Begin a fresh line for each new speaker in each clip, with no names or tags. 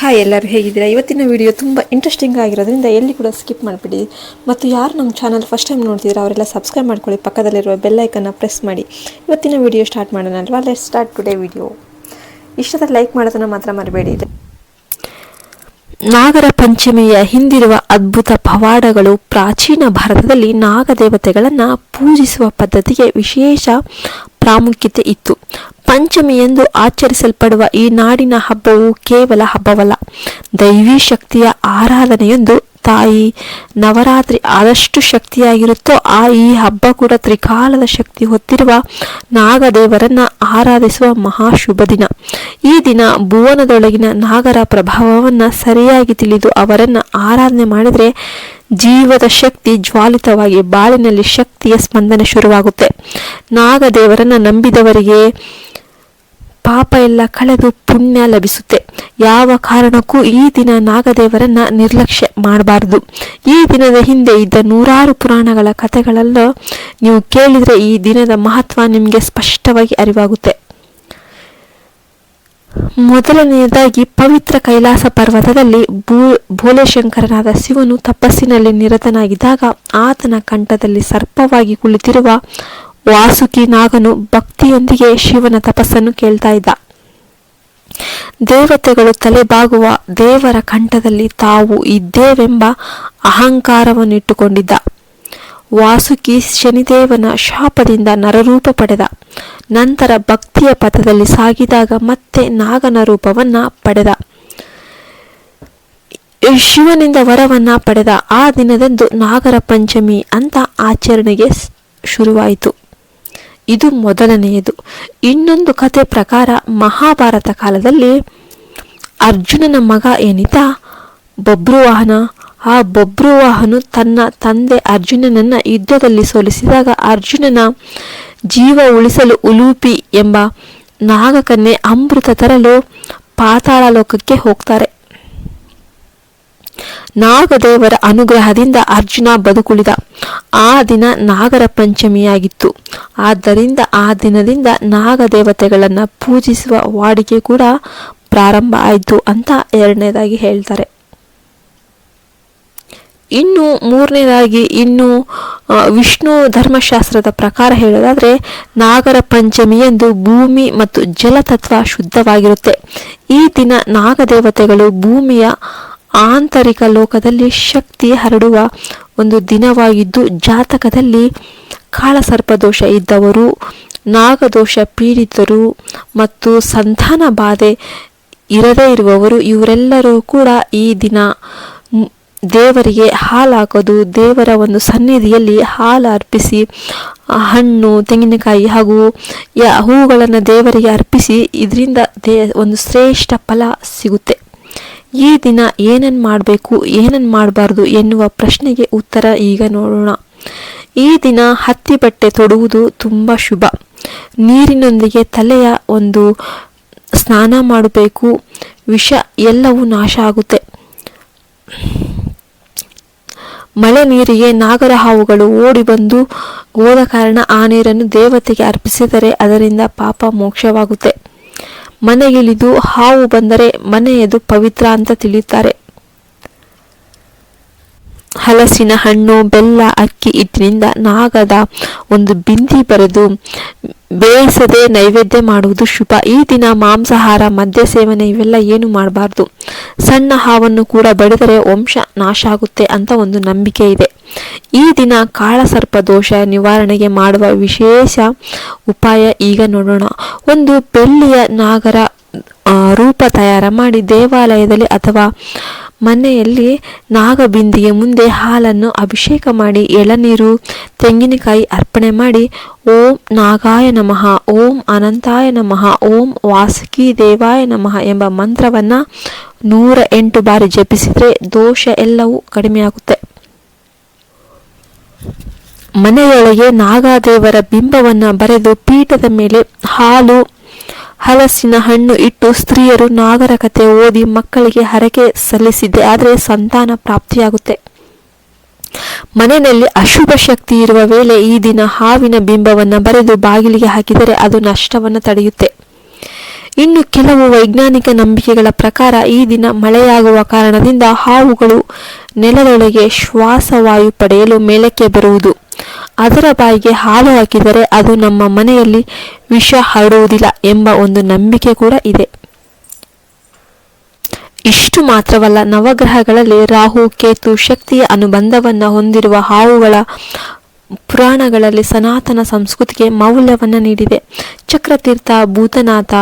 Hi ಎಲ್ಲರೂ ಹೇಗಿದ್ದೀರಾ? ಇವತ್ತಿನ ವಿಡಿಯೋ ತುಂಬ ಇಂಟ್ರೆಸ್ಟಿಂಗ್ ಆಗಿರೋದ್ರಿಂದ ಎಲ್ಲಿ ಕೂಡ ಸ್ಕಿಪ್ ಮಾಡಿಬಿಡಿ. ಮತ್ತು ಯಾರು ನಮ್ಮ ಚಾನಲ್ ಫಸ್ಟ್ ಟೈಮ್ ನೋಡ್ತಿದ್ದೀರಾ, ಅವರೆಲ್ಲ ಸಬ್ಸ್ಕ್ರೈಬ್ ಮಾಡ್ಕೊಳ್ಳಿ. ಪಕ್ಕದಲ್ಲಿರುವ ಬೆಲ್ ಐಕನ್ನ ಪ್ರೆಸ್ ಮಾಡಿ. ಇವತ್ತಿನ ವಿಡಿಯೋ ಸ್ಟಾರ್ಟ್ ಮಾಡೋಣ ಅಲ್ವಾ? ಲೆಟ್ ಸ್ಟಾರ್ಟ್ ಟುಡೇ ವಿಡಿಯೋ ಇಷ್ಟದ ಲೈಕ್ ಮಾಡೋದನ್ನು ಮಾತ್ರ ಮರಿಬೇಡಿ. ನಾಗರ ಪಂಚಮಿಯ ಹಿಂದಿರುವ ಅದ್ಭುತ ಪವಾಡಗಳು ಪ್ರಾಚೀನ ಭಾರತದಲ್ಲಿ ನಾಗದೇವತೆಗಳನ್ನು ಪೂಜಿಸುವ ಪದ್ಧತಿಗೆ ವಿಶೇಷ ಪ್ರಾಮುಖ್ಯತೆ ಇತ್ತು. ಪಂಚಮಿ ಎಂದು ಆಚರಿಸಲ್ಪಡುವ ಈ ನಾಡಿನ ಹಬ್ಬವು ಕೇವಲ ಹಬ್ಬವಲ್ಲ, ದೈವಿ ಶಕ್ತಿಯ ಆರಾಧನೆಯೊಂದು. ತಾಯಿ, ನವರಾತ್ರಿ ಆದಷ್ಟು ಶಕ್ತಿಯಾಗಿರುತ್ತೋ ಆ ಈ ಹಬ್ಬ ಕೂಡ ತ್ರಿಕಾಲದ ಶಕ್ತಿ ಹೊತ್ತಿರುವ ನಾಗದೇವರನ್ನ ಆರಾಧಿಸುವ ಮಹಾ ಶುಭ ದಿನ. ಈ ದಿನ ಭುವನದೊಳಗಿನ ನಾಗರ ಪ್ರಭಾವವನ್ನು ಸರಿಯಾಗಿ ತಿಳಿದು ಅವರನ್ನ ಆರಾಧನೆ ಮಾಡಿದರೆ ಜೀವದ ಶಕ್ತಿ ಜ್ವಾಲಿತವಾಗಿ ಬಾಳಿನಲ್ಲಿ ಶಕ್ತಿಯ ಸ್ಪಂದನೆ ಶುರುವಾಗುತ್ತೆ. ನಾಗದೇವರನ್ನ ನಂಬಿದವರಿಗೆ ಪಾಪ ಎಲ್ಲ ಕಳೆದು ಪುಣ್ಯ ಲಭಿಸುತ್ತೆ. ಯಾವ ಕಾರಣಕ್ಕೂ ಈ ದಿನ ನಾಗದೇವರನ್ನ ನಿರ್ಲಕ್ಷ್ಯ ಮಾಡಬಾರದು. ಈ ದಿನದ ಹಿಂದೆ ಇದ್ದ ನೂರಾರು ಪುರಾಣಗಳ ಕಥೆಗಳಲ್ಲೂ ನೀವು ಕೇಳಿದರೆ ಈ ದಿನದ ಮಹತ್ವ ನಿಮಗೆ ಸ್ಪಷ್ಟವಾಗಿ ಅರಿವಾಗುತ್ತೆ. ಮೊದಲನೆಯದಾಗಿ ಪವಿತ್ರ ಕೈಲಾಸ ಪರ್ವತದಲ್ಲಿ ಭೂ, ಭೋಲೆಶಂಕರನಾದ ಶಿವನು ತಪಸ್ಸಿನಲ್ಲಿ ನಿರತನಾಗಿದ್ದಾಗ ಆತನ ಕಂಠದಲ್ಲಿ ಸರ್ಪವಾಗಿ ಕುಳಿತಿರುವ ವಾಸುಕಿ ನಾಗನು ಭಕ್ತಿಯೊಂದಿಗೆ ಶಿವನ ತಪಸ್ಸನ್ನು ಕೇಳ್ತಾ ಇದ್ದ. ದೇವತೆಗಳು ತಲೆಬಾಗುವ ದೇವರ ಕಂಠದಲ್ಲಿ ತಾವು ಇದ್ದೇವೆಂಬ ಅಹಂಕಾರವನ್ನಿಟ್ಟುಕೊಂಡಿದ್ದ. ವಾಸುಕಿ ಶನಿದೇವನ ಶಾಪದಿಂದ ನರರೂಪ ಪಡೆದ. ನಂತರ ಭಕ್ತಿಯ ಪಥದಲ್ಲಿ ಸಾಗಿದಾಗ ಮತ್ತೆ ನಾಗನ ರೂಪವನ್ನ ಪಡೆದ. ಶಿವನಿಂದ ವರವನ್ನ ಪಡೆದ. ಆ ದಿನದಂದು ನಾಗರ ಪಂಚಮಿ ಅಂತ ಆಚರಣೆಗೆ ಶುರುವಾಯಿತು. ಇದು ಮೊದಲನೆಯದು. ಇನ್ನೊಂದು ಕತೆ ಪ್ರಕಾರ ಮಹಾಭಾರತ ಕಾಲದಲ್ಲಿ ಅರ್ಜುನನ ಮಗ ಏನಿದ್ದ? ಬಬ್ರುವಾಹನ. ಆ ಬಬ್ರುವಾಹನು ತನ್ನ ತಂದೆ ಅರ್ಜುನನನ್ನ ಯುದ್ಧದಲ್ಲಿ ಸೋಲಿಸಿದಾಗ ಅರ್ಜುನನ ಜೀವ ಉಳಿಸಲು ಉಲೂಪಿ ಎಂಬ ನಾಗಕನ್ಯೆ ಅಮೃತ ತರಲು ಪಾತಾಳ ಲೋಕಕ್ಕೆ ಹೋಗ್ತಾರೆ. ನಾಗದೇವರ ಅನುಗ್ರಹದಿಂದ ಅರ್ಜುನ ಬದುಕುಳಿದ. ಆ ದಿನ ನಾಗರ ಪಂಚಮಿಯಾಗಿತ್ತು. ಆದ್ದರಿಂದ ಆ ದಿನದಿಂದ ನಾಗದೇವತೆಗಳನ್ನು ಪೂಜಿಸುವ ವಾಡಿಕೆ ಕೂಡ ಪ್ರಾರಂಭ ಆಯಿತು ಅಂತ ಎರಡನೇದಾಗಿ ಹೇಳ್ತಾರೆ. ಇನ್ನು ಮೂರನೇದಾಗಿ ಇನ್ನು ವಿಷ್ಣು ಧರ್ಮಶಾಸ್ತ್ರದ ಪ್ರಕಾರ ಹೇಳೋದಾದರೆ, ನಾಗರ ಪಂಚಮಿಯಂದು ಭೂಮಿ ಮತ್ತು ಜಲತತ್ವ ಶುದ್ಧವಾಗಿರುತ್ತೆ. ಈ ದಿನ ನಾಗದೇವತೆಗಳು ಭೂಮಿಯ ಆಂತರಿಕ ಲೋಕದಲ್ಲಿ ಶಕ್ತಿ ಹರಡುವ ಒಂದು ದಿನವಾಗಿದ್ದು, ಜಾತಕದಲ್ಲಿ ಕಾಳಸರ್ಪದೋಷ ಇದ್ದವರು, ನಾಗದೋಷ ಪೀಡಿತರು ಮತ್ತು ಸಂತಾನ ಬಾಧೆ ಇರದೇ ಇರುವವರು, ಇವರೆಲ್ಲರೂ ಕೂಡ ಈ ದಿನ ದೇವರಿಗೆ ಹಾಲು ಹಾಕೋದು ದೇವರ ಒಂದು ಸನ್ನಿಧಿಯಲ್ಲಿ ಹಾಲು ಅರ್ಪಿಸಿ ಹಣ್ಣು, ತೆಂಗಿನಕಾಯಿ ಹಾಗೂ ಯ, ಹೂಗಳನ್ನು ದೇವರಿಗೆ ಅರ್ಪಿಸಿ, ಇದರಿಂದ ದೇ, ಒಂದು ಶ್ರೇಷ್ಠ ಫಲ ಸಿಗುತ್ತೆ. ಈ ದಿನ ಏನನ್ನು ಮಾಡಬೇಕು ಏನನ್ನು ಮಾಡಬಾರ್ದು ಎನ್ನುವ ಪ್ರಶ್ನೆಗೆ ಉತ್ತರ ಈಗ ನೋಡೋಣ. ಈ ದಿನ ಹತ್ತಿ ಬಟ್ಟೆ ತೊಡುವುದು ತುಂಬ ಶುಭ. ನೀರಿನೊಂದಿಗೆ ತಲೆಯ ಒಂದು ಸ್ನಾನ ಮಾಡಬೇಕು, ವಿಷ ಎಲ್ಲವೂ ನಾಶ ಆಗುತ್ತೆ. ಮಳೆ ನೀರಿಗೆ ನಾಗರ ಹಾವುಗಳು ಓಡಿ ಬಂದು ಹೋದ ಕಾರಣ ಆ ನೀರನ್ನು ದೇವತೆಗೆ ಅರ್ಪಿಸಿದರೆ ಅದರಿಂದ ಪಾಪ ಮೋಕ್ಷವಾಗುತ್ತೆ. ಮನೆಗಿಳಿದು ಹಾವು ಬಂದರೆ ಮನೆಯದು ಪವಿತ್ರ ಅಂತ ತಿಳಿಯುತ್ತಾರೆ. ಹಲಸಿನ ಹಣ್ಣು, ಬೆಲ್ಲ, ಅಕ್ಕಿ ಹಿಟ್ಟಿನಿಂದ ನಾಗದ ಒಂದು ಬಿಂದಿ ಬರೆದು ಬೇಯಿಸದೆ ನೈವೇದ್ಯ ಮಾಡುವುದು ಶುಭ. ಈ ದಿನ ಮಾಂಸಾಹಾರ, ಮದ್ಯ ಸೇವನೆ ಇವೆಲ್ಲ ಏನು ಮಾಡಬಾರ್ದು. ಸಣ್ಣ ಹಾವನ್ನು ಕೂಡ ಬಡಿದರೆ ವಂಶ ನಾಶ ಆಗುತ್ತೆ ಅಂತ ಒಂದು ನಂಬಿಕೆ ಇದೆ. ಈ ದಿನ ಕಾಳಸರ್ಪ ದೋಷ ನಿವಾರಣೆಗೆ ಮಾಡುವ ವಿಶೇಷ ಉಪಾಯ ಈಗ ನೋಡೋಣ. ಒಂದು ಬೆಳ್ಳಿಯ ನಾಗರ ರೂಪ ತಯಾರ ಮಾಡಿ ದೇವಾಲಯದಲ್ಲಿ ಅಥವಾ ಮನೆಯಲ್ಲಿ ನಾಗಬಿಂದಿಗೆ ಮುಂದೆ ಹಾಲನ್ನು ಅಭಿಷೇಕ ಮಾಡಿ ಎಳನೀರು, ತೆಂಗಿನಕಾಯಿ ಅರ್ಪಣೆ ಮಾಡಿ, ಓಂ ನಾಗಾಯ ನಮಃ, ಓಂ ಅನಂತಾಯ ನಮಃ, ಓಂ ವಾಸುಕಿ ದೇವಾಯ ನಮಃ ಎಂಬ ಮಂತ್ರವನ್ನು ನೂರ ಎಂಟು ಬಾರಿ ಜಪಿಸಿದರೆ ದೋಷ ಎಲ್ಲವೂ ಕಡಿಮೆಯಾಗುತ್ತೆ. ಮನೆಯೊಳಗೆ ನಾಗಾದೇವರ ಬಿಂಬವನ್ನು ಬರೆದು ಪೀಠದ ಮೇಲೆ ಹಾಲು ಹಲಸಿನ ಹಣ್ಣು ಇಟ್ಟು ಸ್ತ್ರೀಯರು ನಾಗರ ಕತೆ ಓದಿ ಮಕ್ಕಳಿಗೆ ಹರಕೆ ಸಲ್ಲಿಸಿದ್ದೆ. ಆದರೆ ಸಂತಾನ ಪ್ರಾಪ್ತಿಯಾಗುತ್ತೆ. ಮನೆಯಲ್ಲಿ ಅಶುಭ ಶಕ್ತಿ ಇರುವ ವೇಳೆ ಈ ದಿನ ಹಾವಿನ ಬಿಂಬವನ್ನು ಬರೆದು ಬಾಗಿಲಿಗೆ ಹಾಕಿದರೆ ಅದು ನಷ್ಟವನ್ನು ತಡೆಯುತ್ತೆ. ಇನ್ನು ಕೆಲವು ವೈಜ್ಞಾನಿಕ ನಂಬಿಕೆಗಳ ಪ್ರಕಾರ ಈ ದಿನ ಮಳೆಯಾಗುವ ಕಾರಣದಿಂದ ಹಾವುಗಳು ನೆಲದೊಳಗೆ ಶ್ವಾಸವಾಯು ಪಡೆಯಲು ಮೇಲಕ್ಕೆ ಬರುವುದು. ಅದರ ಬಾಯಿಗೆ ಹಾಲು ಹಾಕಿದರೆ ಅದು ನಮ್ಮ ಮನೆಯಲ್ಲಿ ವಿಷ ಹರಡುವುದಿಲ್ಲ ಎಂಬ ಒಂದು ನಂಬಿಕೆ ಕೂಡ ಇದೆ. ಇಷ್ಟು ಮಾತ್ರವಲ್ಲ, ನವಗ್ರಹಗಳಲ್ಲಿ ರಾಹು, ಕೇತು ಶಕ್ತಿಯ ಅನುಬಂಧವನ್ನು ಹೊಂದಿರುವ ಹಾವುಗಳ ಪುರಾಣಗಳಲ್ಲಿ ಸನಾತನ ಸಂಸ್ಕೃತಿಗೆ ಮೌಲ್ಯವನ್ನು ನೀಡಿದೆ. ಚಕ್ರತೀರ್ಥ, ಭೂತನಾಥ,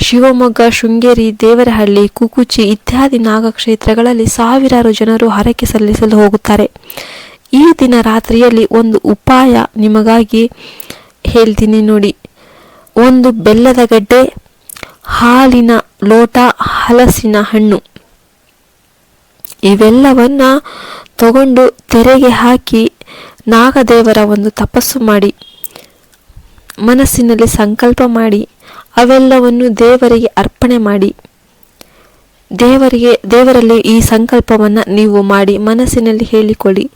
ಶಿವಮೊಗ್ಗ, ಶೃಂಗೇರಿ, ದೇವರಹಳ್ಳಿ, ಕುಕುಚಿ ಇತ್ಯಾದಿ ನಾಗಕ್ಷೇತ್ರಗಳಲ್ಲಿ ಸಾವಿರಾರು ಜನರು ಹರಕೆ ಸಲ್ಲಿಸಲು ಹೋಗುತ್ತಾರೆ. ಈ ದಿನ ರಾತ್ರಿಯಲ್ಲಿ ಒಂದು ಉಪಾಯ ನಿಮಗಾಗಿ ಹೇಳ್ತೀನಿ ನೋಡಿ. ಒಂದು ಬೆಲ್ಲದ ಗಡ್ಡೆ, ಹಾಲಿನ ಲೋಟ, ಹಲಸಿನ ಹಣ್ಣು. ಇವೆಲ್ಲವನ್ನ ತಗೊಂಡು ತೆರೆಗೆ ಹಾಕಿ ನಾಗದೇವರ ಒಂದು ತಪಸ್ಸು ಮಾಡಿ. ಮನಸ್ಸಿನಲ್ಲಿ ಸಂಕಲ್ಪ ಮಾಡಿ, ಅವೆಲ್ಲವನ್ನು ದೇವರಿಗೆ ಅರ್ಪಣೆ ಮಾಡಿ. ದೇವರಿಗೆ, ದೇವರಲ್ಲಿ ಈ ಸಂಕಲ್ಪವನ್ನು ನೀವು ಮಾಡಿ ಮನಸ್ಸಿನಲ್ಲಿ ಹೇಳಿಕೊಳ್ಳಿ.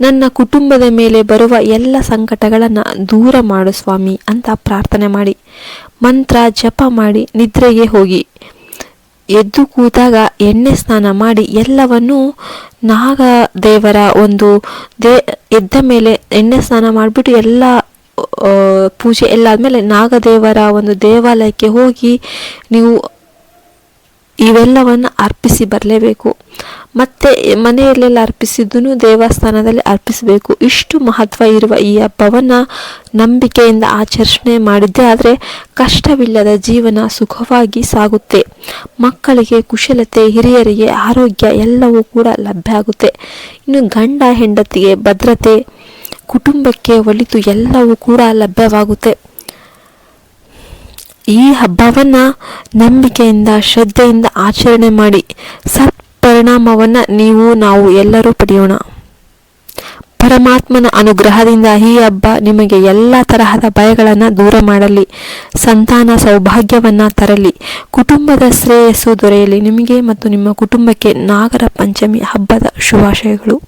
ನನ್ನ ಕುಟುಂಬದ ಮೇಲೆ ಬರುವ ಎಲ್ಲ ಸಂಕಟಗಳನ್ನು ದೂರ ಮಾಡು ಸ್ವಾಮಿ ಅಂತ ಪ್ರಾರ್ಥನೆ ಮಾಡಿ. ಮಂತ್ರ ಜಪ ಮಾಡಿ ನಿದ್ರೆಗೆ ಹೋಗಿ. ಎದ್ದು ಕೂತಾಗ ಎಣ್ಣೆ ಸ್ನಾನ ಮಾಡಿ ಎಲ್ಲವನ್ನೂ ನಾಗ ದೇವರ ಒಂದು ದೇ, ಎದ್ದ ಮೇಲೆ ಎಣ್ಣೆ ಸ್ನಾನ ಮಾಡಿಬಿಟ್ಟು ಎಲ್ಲ ಪೂಜೆ ಎಲ್ಲ ಆದಮೇಲೆ ನಾಗದೇವರ ಒಂದು ದೇವಾಲಯಕ್ಕೆ ಹೋಗಿ ನೀವು ಇವೆಲ್ಲವನ್ನು ಅರ್ಪಿಸಿ ಬರಲೇಬೇಕು. ಮತ್ತೆ ಮನೆಯಲ್ಲೆಲ್ಲ ಅರ್ಪಿಸಿದ್ದನ್ನು ದೇವಸ್ಥಾನದಲ್ಲಿ ಅರ್ಪಿಸಬೇಕು. ಇಷ್ಟು ಮಹತ್ವ ಇರುವ ಈ ಹಬ್ಬವನ್ನು ನಂಬಿಕೆಯಿಂದ ಆಚರಣೆ ಮಾಡಿದ್ದೇ. ಆದರೆ ಕಷ್ಟವಿಲ್ಲದ ಜೀವನ ಸುಖವಾಗಿ ಸಾಗುತ್ತೆ. ಮಕ್ಕಳಿಗೆ ಕುಶಲತೆ, ಹಿರಿಯರಿಗೆ ಆರೋಗ್ಯ ಎಲ್ಲವೂ ಕೂಡ ಲಭ್ಯ ಆಗುತ್ತೆ. ಇನ್ನು ಗಂಡ, ಹೆಂಡತಿಗೆ ಭದ್ರತೆ, ಕುಟುಂಬಕ್ಕೆ ಒಳಿತು ಎಲ್ಲವೂ ಕೂಡ ಲಭ್ಯವಾಗುತ್ತೆ. ಈ ಹಬ್ಬವನ್ನ ನಂಬಿಕೆಯಿಂದ, ಶ್ರದ್ಧೆಯಿಂದ ಆಚರಣೆ ಮಾಡಿ ಸತ್ಪರಿಣಾಮವನ್ನ ನೀವು, ನಾವು ಎಲ್ಲರೂ ಪಡೆಯೋಣ. ಪರಮಾತ್ಮನ ಅನುಗ್ರಹದಿಂದ ಈ ಹಬ್ಬ ನಿಮಗೆ ಎಲ್ಲ ತರಹದ ಭಯಗಳನ್ನು ದೂರ ಮಾಡಲಿ, ಸಂತಾನ ಸೌಭಾಗ್ಯವನ್ನ ತರಲಿ, ಕುಟುಂಬದ ಶ್ರೇಯಸ್ಸು ದೊರೆಯಲಿ. ನಿಮಗೆ ಮತ್ತು ನಿಮ್ಮ ಕುಟುಂಬಕ್ಕೆ ನಾಗರ ಪಂಚಮಿ ಹಬ್ಬದ ಶುಭಾಶಯಗಳು.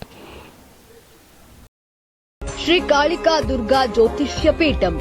ಶ್ರೀ ಕಾಳಿಕಾ ದುರ್ಗಾ ಜ್ಯೋತಿಷ್ಯ ಪೀಠಂ.